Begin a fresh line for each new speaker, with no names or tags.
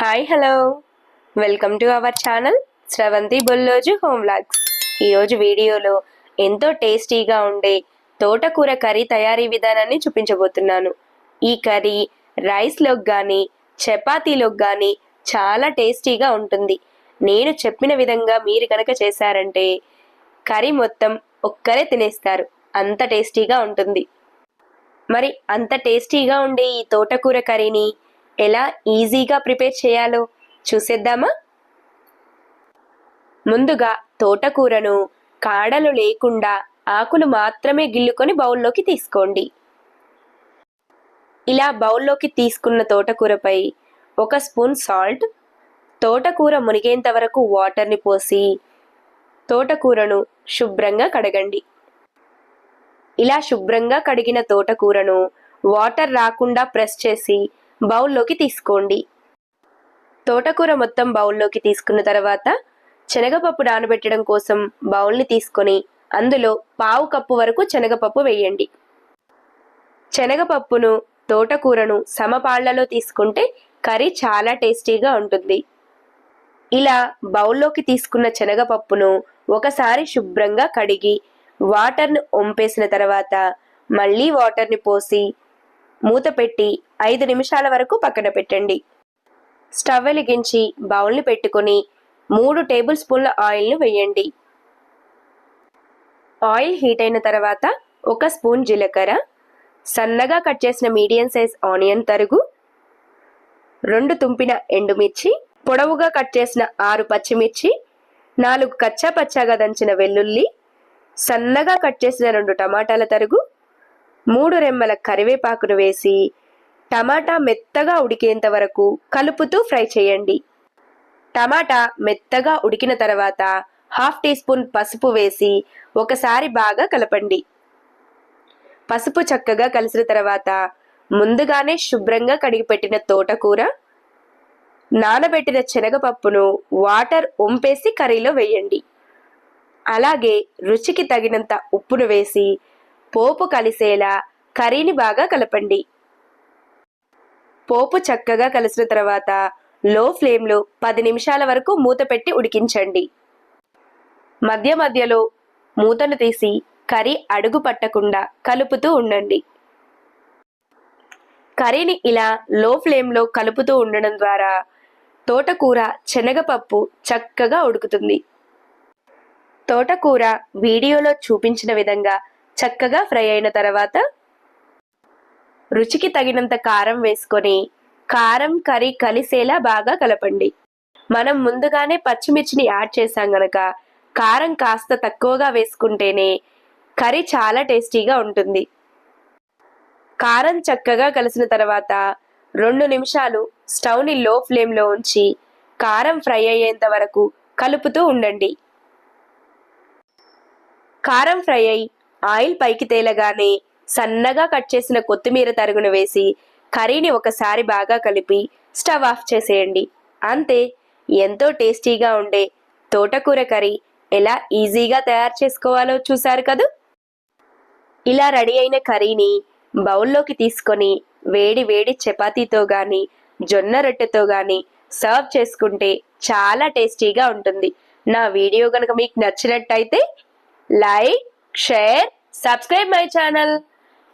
Hi hello welcome to our channel Sravanthi Bolloju home vlogs ఈరోజు వీడియోలో ఎంతో టేస్టీగా ఉండే తోటకూర కర్రీ తయారీ విధానాన్ని చూపించబోతున్నాను. ఈ కర్రీ రైస్లోకి కానీ చపాతీలోకి కానీ చాలా టేస్టీగా ఉంటుంది. నేను చెప్పిన విధంగా మీరు కనుక చేశారంటే కర్రీ మొత్తం ఒక్కరే తినేస్తారు. అంత టేస్టీగా ఉంటుంది. మరి అంత టేస్టీగా ఉండే ఈ తోటకూర కర్రీని ఎలా ఈజీగా ప్రిపేర్ చేయాలో చూసేద్దామా? ముందుగా తోటకూరను కాడలు లేకుండా ఆకులు మాత్రమే గిల్లుకొని బౌల్లోకి తీసుకోండి. ఇలా బౌల్లోకి తీసుకున్న తోటకూరపై ఒక స్పూన్ సాల్ట్ తోటకూర మునిగేంత వరకు వాటర్ని పోసి తోటకూరను శుభ్రంగా కడగండి. ఇలా శుభ్రంగా కడిగిన తోటకూరను వాటర్ రాకుండా ప్రెస్ చేసి బౌల్లోకి తీసుకోండి. తోటకూర మొత్తం బౌల్లోకి తీసుకున్న తర్వాత శనగపప్పు నానబెట్టడం కోసం బౌల్ని తీసుకొని అందులో పావు కప్పు వరకు శనగపప్పు వేయండి. శనగపప్పును తోటకూరను సమపాళ్ళలో తీసుకుంటే కర్రీ చాలా టేస్టీగా ఉంటుంది. ఇలా బౌల్లోకి తీసుకున్న శనగపప్పును ఒకసారి శుభ్రంగా కడిగి వాటర్ను ఒంపేసిన తర్వాత మళ్ళీ వాటర్ని పోసి మూత పెట్టి ఐదు నిమిషాల వరకు పక్కన పెట్టండి. స్టవ్ వెలిగించి బౌల్ని పెట్టుకొని మూడు టేబుల్ స్పూన్ల ఆయిల్ను వేయండి. ఆయిల్ హీట్ అయిన తర్వాత ఒక స్పూన్ జీలకర్ర సన్నగా కట్ చేసిన మీడియం సైజ్ ఆనియన్ తరుగు రెండు తుంపిన ఎండుమిర్చి పొడవుగా కట్ చేసిన ఆరు పచ్చిమిర్చి నాలుగు కచ్చా పచ్చాగా దంచిన వెల్లుల్లి సన్నగా కట్ చేసిన రెండు టమాటాల తరుగు మూడు రెమ్మల కరివేపాకును వేసి టమాటా మెత్తగా ఉడికేంత వరకు కలుపుతూ ఫ్రై చేయండి. టమాటా మెత్తగా ఉడికిన తర్వాత హాఫ్ టీ స్పూన్ పసుపు వేసి ఒకసారి బాగా కలపండి. పసుపు చక్కగా కలిసిన తర్వాత ముందుగానే శుభ్రంగా కడిగిపెట్టిన తోటకూర నానబెట్టిన శనగపప్పును వాటర్ ఒంపేసి కర్రీలో వేయండి. అలాగే రుచికి తగినంత ఉప్పును వేసి పోపు కలిసేలా కర్రీని బాగా కలపండి. పోపు చక్కగా కలిసిన తర్వాత లో ఫ్లేమ్లో పది నిమిషాల వరకు మూత పెట్టి ఉడికించండి. మధ్య మధ్యలో మూతను తీసి కర్రీ అడుగు పట్టకుండా కలుపుతూ ఉండండి. కర్రీని ఇలా లో ఫ్లేమ్లో కలుపుతూ ఉండడం ద్వారా తోటకూర శనగపప్పు చక్కగా ఉడుకుతుంది. తోటకూర వీడియోలో చూపించిన విధంగా చక్కగా ఫ్రై అయిన తర్వాత రుచికి తగినంత కారం వేసుకొని కారం కర్రీ కలిసేలా బాగా కలపండి. మనం ముందుగానే పచ్చిమిర్చిని యాడ్ చేసాం గనక కారం కాస్త తక్కువగా వేసుకుంటేనే కర్రీ చాలా టేస్టీగా ఉంటుంది. కారం చక్కగా కలిసిన తర్వాత రెండు నిమిషాలు స్టవ్ని లో ఫ్లేమ్లో ఉంచి కారం ఫ్రై అయ్యేంత వరకు కలుపుతూ ఉండండి. కారం ఫ్రై అయి ఆయిల్ పైకి తేలగానే సన్నగా కట్ చేసిన కొత్తిమీర తరుగును వేసి కర్రీని ఒకసారి బాగా కలిపి స్టవ్ ఆఫ్ చేసేయండి. అంతే ఎంతో టేస్టీగా ఉండే తోటకూర కర్రీ ఎలా ఈజీగా తయారు చేసుకోవాలో చూసారు కదూ? ఇలా రెడీ అయిన కర్రీని బౌల్లోకి తీసుకొని వేడి వేడి చపాతీతో గాని జొన్న రొట్టెతో గాని సర్వ్ చేసుకుంటే చాలా టేస్టీగా ఉంటుంది. నా వీడియో కనుక మీకు నచ్చినట్టయితే like share subscribe my channel.